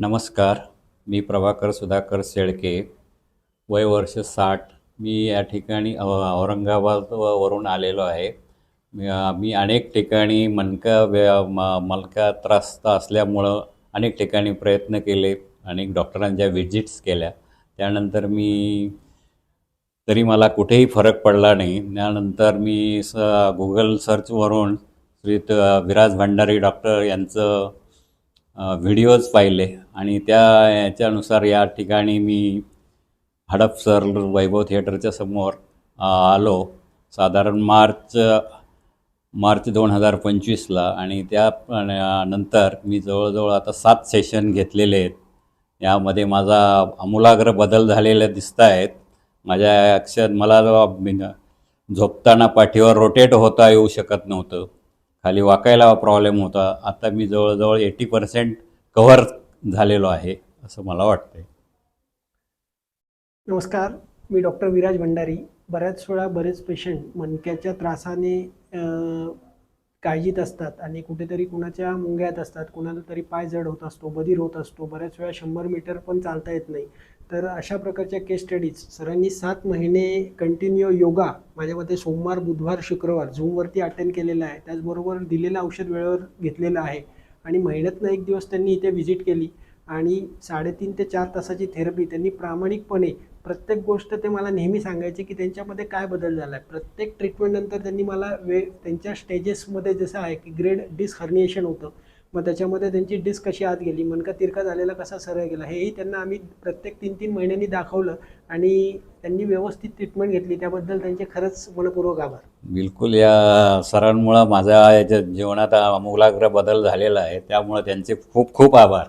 नमस्कार मी प्रभाकर सुधाकर शेळके. वय वर्ष साठ. मी या ठिकाणी औरंगाबाद वरून आलेलो आहे. मी अनेक ठिकाणी मनका व्य म मणका त्रस्त असल्यामुळं अनेक ठिकाणी प्रयत्न केले अनेक डॉक्टरांच्या व्हिजिट्स केल्या. त्यानंतर मी तरी मला कुठेही फरक पडला नाही. त्यानंतर मी स गुगल सर्चवरून श्री विराज भंडारी डॉक्टर यांचं व्हिडिओज पाहिले. आणि त्या याच्यानुसार या ठिकाणी मी हडपसर वैभव थिएटरच्या समोर आलो. साधारण मार्च मार्च दोन हजार पंचवीसला आणि त्या नंतर मी जवळजवळ आता सात सेशन घेतलेले आहेत. यामध्ये माझा आमूलाग्र बदल झालेले दिसत आहेत. माझ्या अक्षर मला झोपताना पाठीवर रोटेट होता येऊ शकत नव्हतं. खाली वाकायला प्रॉब्लेम होता. आता मी जवळजवळ एटी पर्सेंट कव्हर झालेलो आहे असं मला वाटतंय. नमस्कार मी डॉक्टर विराज भंडारी. बऱ्याच वेळा बरेच पेशंट मणक्याच्या त्रासाने काळजीत असतात आणि कुठेतरी कुणाच्या मुंग्यात असतात कुणाला तरी पाय जड होत असतो बधीर होत असतो बऱ्याच वेळा शंभर मीटर पण चालता येत नाही. तर अशा प्रकारच्या केस स्टडीज सरांनी सात महिने कंटिन्यू योगा माझ्यामध्ये सोमवार बुधवार शुक्रवार झूमवरती अटेंड केलेला आहे. त्याचबरोबर दिलेलं औषध वेळेवर घेतलेलं आहे. आणि महिन्यातनं एक दिवस त्यांनी इथे व्हिजिट केली. आणि साडेतीन ते चार तासाची थेरपी त्यांनी प्रामाणिकपणे प्रत्येक गोष्ट ते मला नेहमी सांगायचे की त्यांच्यामध्ये काय बदल झाला आहे प्रत्येक ट्रीटमेंटनंतर त्यांनी मला वे त्यांच्या स्टेजेसमध्ये जसं आहे की ग्रेड डिस्क हर्निएशन होतं. मग त्याच्यामध्ये त्यांची डिस्क कशी आत गेली मनका तिरका झालेला कसा सरळ गेला हेही त्यांना आम्ही प्रत्येक तीन तीन महिन्यांनी दाखवलं आणि त्यांनी व्यवस्थित ट्रीटमेंट घेतली. त्याबद्दल त्यांचे खरंच मनपूर्वक आभार. बिलकुल या सरांमुळं माझ्या याच्या जीवनात आमूलाग्र बदल झालेला आहे. त्यामुळं त्यांचे खूप खूप आभार.